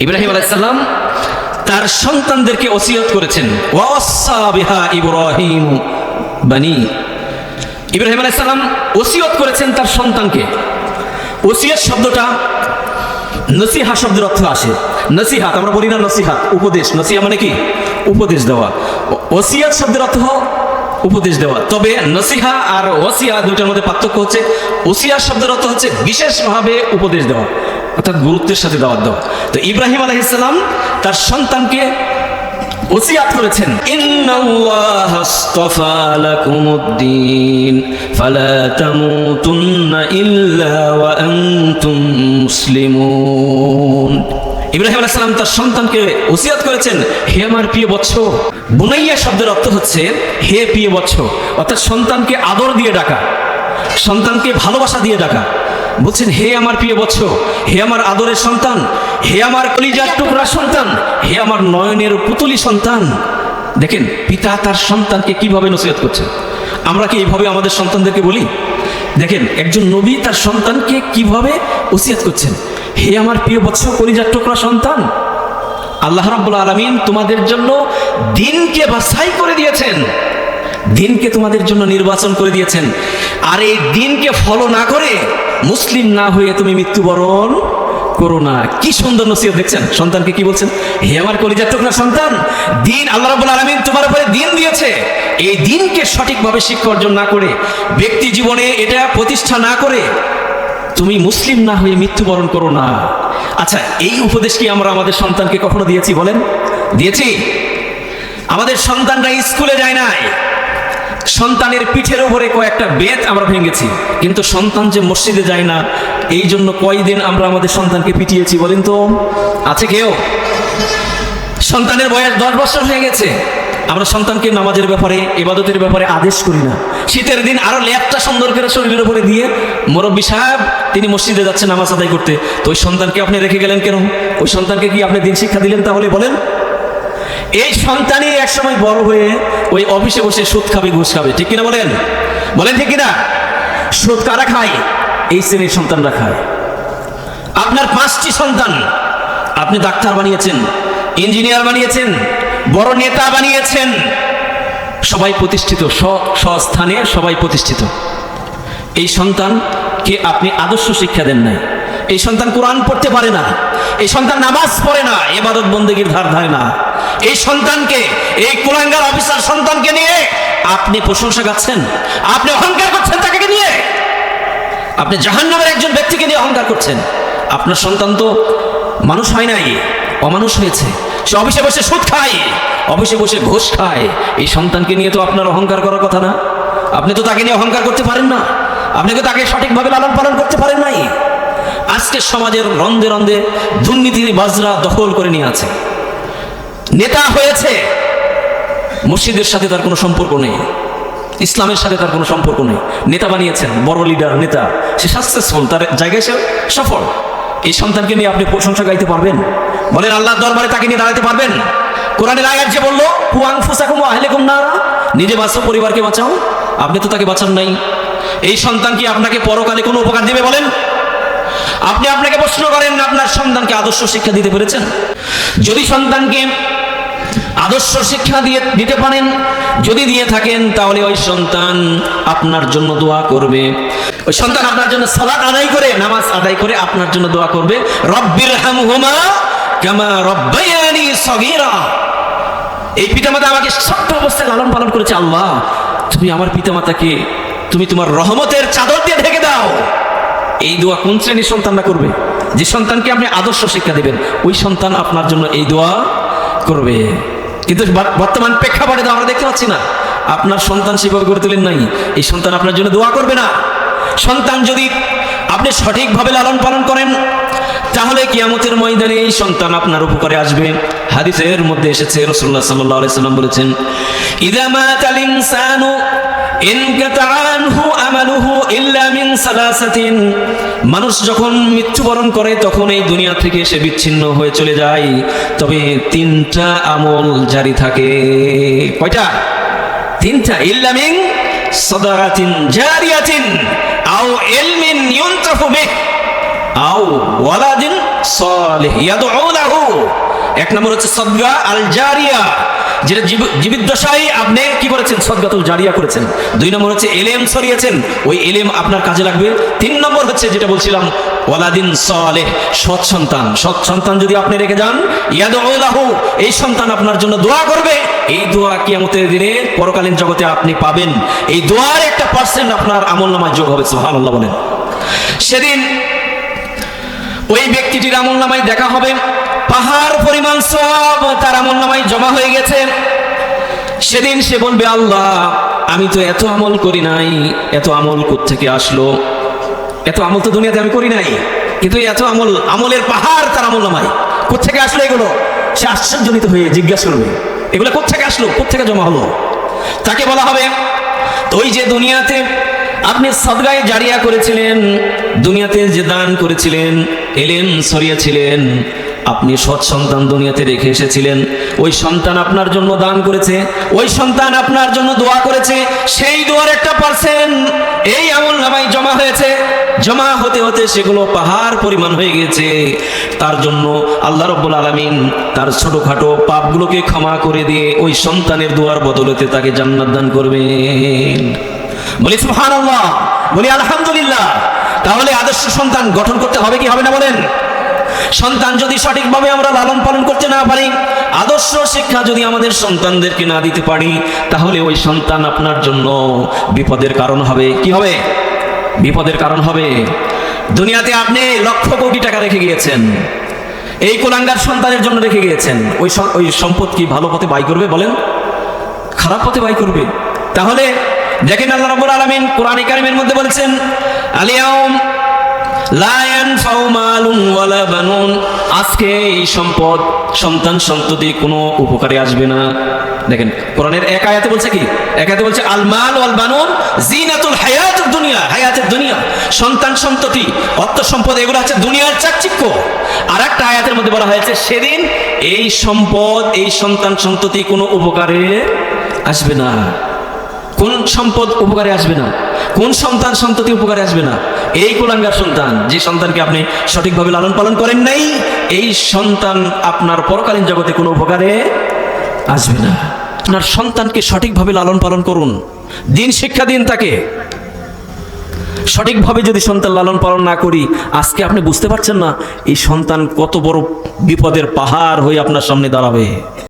ইব্রাহিম আলাইসাল্লাম তার সন্তানদেরকে ওসিয়ত করেছেন। ইব্রাহিম বানি। ইব্রাহিম আলাইসাল্লাম ওসিয়ত করেছেন তার সন্তানকে। ওসিয়ত শব্দটা নসিহা শব্দের অর্থ আসে। নসিহাত আমরা বলি না নসিহাত উপদেশ। নসিহা মানে কি? উপদেশ দেওয়া। ওসিয়াত শব্দের অর্থ উপদেশ দেওয়া। তবে নসিহা আর ওসিয়া দুইটার মধ্যে পার্থক্য হচ্ছে, ওসিয়া শব্দের অর্থ হচ্ছে বিশেষভাবে উপদেশ দেওয়া। অর্থাৎ গুরুত্বের সাথে দাওয়াত দাও। তো ইব্রাহিম আলাইহিসসালাম তার সন্তানকে ওসিয়াত করেছেন। ইব্রাহিম আলাইহিস সালাম তার সন্তানকে ওসিয়াত করেছেন। হে আমার প্রিয় বৎস, বুনাইয়া শব্দের অর্থ হচ্ছে, হে প্রিয় বৎস, অর্থাৎ সন্তানকে আদর দিয়ে ডাকা। সন্তানকে ভালোবাসা দিয়ে ডাকা। বলছেন, হে আমার প্রিয় বৎস, হে আমার আদরের সন্তান, হে আমার কলিজার টুকরা সন্তান, হে আমার নয়নের পুতুলি সন্তান। দেখেন, পিতা তার সন্তানকে কীভাবে নসিহত করছেন? আমরা কি এইভাবে আমাদের সন্তানদেরকে বলি? দেখেন, একজন নবী তার সন্তানকে কীভাবে ওসিয়াত করছেন? হে আমার প্রিয় বৎস, কলিজার টুকরা সন্তান, আল্লাহ রাব্বুল আলামিন তোমাদের জন্য দিনকে বাছাই করে দিয়েছেন। দিনকে তোমাদের জন্য নির্বাচন করে দিয়েছেন। আর এই দিনকে ফলো না করে মুসলিম না হয়ে তুমি মৃত্যুবরণ করো না। কি সুন্দর নসিহত দেখছেন? সন্তানকে কি বলছেন? হে আমার কলিজার টুকরা সন্তান, দিন আল্লাহ রাব্বুল আলামিন তোমার উপরে দিন দিয়েছে। এই দিনকে সঠিকভাবে শিক্ষা অর্জন না করে, ব্যক্তি জীবনে এটা প্রতিষ্ঠা না করে তুমি মুসলিম না হয়ে মৃত্যুবরণ করো না। আচ্ছা এই উপদেশ কি আমরা আমাদের সন্তানকে কখনো দিয়েছি বলেন? দিয়েছি। আমাদের সন্তানরা স্কুলে যায় নাই। সন্তানের পিঠের উপরে কয়েকটা বেত আমরা ভেঙেছি। কিন্তু সন্তান যে মসজিদে যায় না, এই জন্য কয়দিন আমরা আমাদের সন্তানকে পিটিয়েছি বলেন তো? আছে কেউ? সন্তানের বয়স দশ বছর হয়ে গেছে। আমরা সন্তানকে নামাজের ব্যাপারে, ইবাদতের ব্যাপারে আদেশ করি না। শীতের দিন আরও ল্যাপটা সুন্দর করে শরীরের উপরে দিয়ে মুরব্বী সাহেব, তিনি মসজিদে যাচ্ছেন নামাজ আদায় করতে। তো ওই সন্তানকে আপনি রেখে গেলেন কেন? ওই সন্তানকে কি আপনি দিন শিক্ষা দিলেন তাহলে বলেন? এই সন্তানই একসময় বড় হয়ে ওই অফিসে বসে সুদ খাবে, ঘুষ খাবে। ঠিক কিনা বলেন? বলেন ঠিক কিনা? সুদ কারা খায়? এই শ্রেণির সন্তানরা খায়। আপনার পাঁচটি সন্তান, আপনি ডাক্তার বানিয়েছেন, ইঞ্জিনিয়ার বানিয়েছেন, বড় নেতা বানিয়েছেন। সবাই প্রতিষ্ঠিত স্ব- স্বস্থানে সবাই প্রতিষ্ঠিত। এই সন্তানকে আপনি আদর্শ শিক্ষা দেন নাই? এই সন্তান কোরআন পড়তে পারে না, এই সন্তান নামাজ পড়ে না, এবাদত বন্দেগীর ধার ধারে না। এই সন্তানকে, এই কুলাঙ্গার অফিসার সন্তানকে নিয়ে আপনি প্রশংসা গাচ্ছেন আপনি অহংকার করছেন তাকে নিয়ে। আপনি জাহান্নামের একজন ব্যক্তিকে নিয়ে অহংকার করছেন। আপনার সন্তান তো মানুষ হয় নাই, অমানুষ হয়েছে। সে অফিসে বসে সুদ খায়, অফিসে বসে ঘোষ খায়। এই সন্তানকে নিয়ে তো আপনার অহংকার করার কথা না। আপনি তো তাকে নিয়ে অহংকার করতে পারেন না। আপনি তো তাকে সঠিকভাবে লালন পালন করতে পারেন নাই? আজকে সমাজের রন্ধে রন্ধে দুর্নীতির বাজরা দখল করে নিয়ে আছে। নেতা হয়েছে। মসজিদের সাথে তার কোনো সম্পর্ক নেই। ইসলামের সাথে তার কোনো সম্পর্ক নেই। নেতা বানিয়েছেন, বড় লিডার নেতা। সে সাকসেসফুল তার জায়গায় সে সফল। এই সন্তানকে নিয়ে আপনি প্রশংসা গাইতে পারবেন। বলেন, আল্লাহর দরবারে তাকে নিয়ে দাঁড়াতে পারবেন। কোরআনের আয়াত যে বলল পুয়াং ফুসাকুম আহলেকুম নারা নিজে বাঁচো, পরিবারকে বাঁচাও। আপনি তো তাকে বাঁচান নাই। এই সন্তান কি আপনাকে পরকালে কোনো উপকার দেবে বলেন? আপনি আপনাকে প্রশ্ন করেন, আপনার সন্তানকে আদর্শ শিক্ষা দিতে পেরেছেন? যদি সন্তানকে আদর্শ শিক্ষা দিয়ে দিতে পারেন। যদি দিয়ে থাকেন, তাহলে ওই সন্তান আপনার জন্য দোয়া করবে। ওই সন্তান আপনার জন্য সালাত আদায় করে, নামাজ আদায় করে আপনার জন্য দোয়া করবে। রব্বির হামহুমা কামা রব্বায়ানি সগীরা। এই পিতামাতা আমাকে ছোট্ট অবস্থায় লালন পালন করেছে, আল্লাহ, তুমি আমার পিতামাতাকে, তুমি তোমার রহমতের চাদর দিয়ে ঢেকে দাও। এই দোয়া কোন শ্রেণির সন্তানরা করবে? যে সন্তানকে আপনি আদর্শ শিক্ষা দেবেন, ওই সন্তান আপনার জন্য এই দোয়া করবে। কিন্তু বর্তমান প্রেক্ষাপটে তো আমরা দেখতে পাচ্ছি না। আপনার সন্তান সেভাবে গড়ে তোলেন নাই। এই সন্তান আপনার জন্য দোয়া করবে না। সন্তান যদি আপনি সঠিকভাবে লালন পালন করেন, তাহলে কিয়ামতের ময়দানে এই সন্তান আপনার উপকারে আসবে। হাদিসের মধ্যে এসেছে রসুল্লাহ সাল্লাহ সাল্লাম বলেছেন ইদামা তালিম ইনসানু মিন মানুষ যখন মৃত্যুবরণ করে, তখন এই দুনিয়া থেকে সে বিচ্ছিন্ন হয়ে চলে যায়। তবে তিনটা আমল জারি থাকে। কয়টা? তিনটা। ইল্লা মিন সাদাকাতিন জারিয়াতিন, আও ইলমিন ইউনতাফু বিহ, আও ওয়ালাদিন সালিহ ইয়াদউ লাহু এক নম্বর হচ্ছে সদগা আল জারিয়া যেটা জীব- জীবিত দশায় আপনি কি করেছেন? সদগাতুল জারিয়া করেছেন। দুই নম্বর হচ্ছে এলেম সরিয়েছেন ওই এলেম আপনার কাজে লাগবে। তিন নম্বর হচ্ছে যেটা বলছিলাম, ওয়ালাদিন সালেহ, সৎ সন্তান। সৎ সন্তান যদি আপনি রেখে যান ইয়াদউ লাহু, এই সন্তান আপনার জন্য দোয়া করবে। এই দোয়া কিয়ামতের দিনে পরকালীন জগতে আপনি পাবেন। এই দোয়ার একটা পার্সেন্ট আপনার আমল নামায় যোগ হবে, সুবহানাল্লাহ বলেন। সেদিন ওই ব্যক্তিটির আমল নামায় দেখা হবে। পাহাড় পরিমাণ সব তার আমল নামায় জমা হয়ে গেছে। সেদিন সে বলবে, আল্লাহ, আমি তো এত আমল করি নাই, এত আমল থেকে আসলো? এত আমল তো দুনিয়াতে আমি করি নাই, কিন্তু এত আমল, আমলের পাহাড় তার আমল নামায়। কোথেকে আসলো এগুলো? সে আশ্চর্যজনিত হয়ে জিজ্ঞাসা করবে, এগুলো কোথেকে আসলো? কোথেকে জমা হলো? তাকে বলা হবে, তো ওই যে দুনিয়াতে আপনি সদগায় জারিয়া করেছিলেন, দুনিয়াতে যে দান করেছিলেন, এলেন, সরিয়েছিলেন আপনি সৎ সন্তান দুনিয়াতে রেখে এসেছিলেন। ওই সন্তান আপনার জন্য দান করেছে, ওই সন্তান আপনার জন্য দোয়া করেছে, সেই দোয়ার একটা পার্সেন্ট এই আমল নামাই জমা হয়েছে। জমা হতে হতে সেগুলো পাহাড় পরিমাণ হয়ে গেছে তার জন্য আল্লাহ রব্বুল আলমিন তার ছোটখাটো পাপগুলোকে ক্ষমা করে দিয়ে ওই সন্তানের দোয়ার বদলতে তাকে জান্নাত দান করবেন। বলি সুহান বলি, আলহামদুলিল্লাহ। তাহলে আদর্শ সন্তান গঠন করতে হবে কি? হবে না বলেন? সন্তান যদি সঠিকভাবে আমরা লালন পালন করতে না পারি, আদর্শ শিক্ষা যদি আমাদের সন্তানদেরকে না দিতে পারি, তাহলে ওই সন্তান আপনার জন্য বিপদের কারণ হবে। কি হবে? বিপদের কারণ হবে। দুনিয়াতে আপনি লক্ষ কোটি টাকা রেখে গিয়েছেন। এই কোলাঙ্গার সন্তানের জন্য রেখে গিয়েছেন। ওই ওই সম্পদ কি ভালো পথে বাই করবে বলেন? খারাপ পথে বাই করবে। তাহলে দেখেন আল্লাহ রাব্বুল আলামিন কোরআন কারিমের মধ্যে বলেছেন আলিয়াউম আজকে এই সম্পদ সন্তান সন্ততি কোনো উপকারে আসবে না। দেখেন, কোরআনের এক আয়াতে বলছে কি? এক আয়াতে বলছে, আল মাল ওয়াল বানুন জিনাতুল হায়াতুদ দুনিয়া, হায়াতের দুনিয়া। সন্তান সন্ততি, অর্থ সম্পদ, এগুলো হচ্ছে দুনিয়ার চাকচিক্য। আর একটা আয়াতের মধ্যে বলা হয়েছে, সেদিন এই সম্পদ, এই সন্তান সন্ততি কোনো উপকারে আসবে না। কোন সম্পদ উপকারে আসবে না? কোন সন্তান সন্ততি উপকারে আসবে না? এই কুলাঙ্গার সন্তান, যে সন্তানকে আপনি সঠিকভাবে লালন পালন করেন নাই, এই সন্তান আপনার পরকালীন জগতে কোনো উপকারে আসবে না। আপনার সন্তানকে সঠিকভাবে লালন পালন করুন। দিন শিক্ষা দিন তাকে। সঠিকভাবে যদি সন্তান লালন পালন না করি, আজকে আপনি বুঝতে পারছেন না, এই সন্তান কত বড় বিপদের পাহাড় হয়ে আপনার সামনে দাঁড়াবে।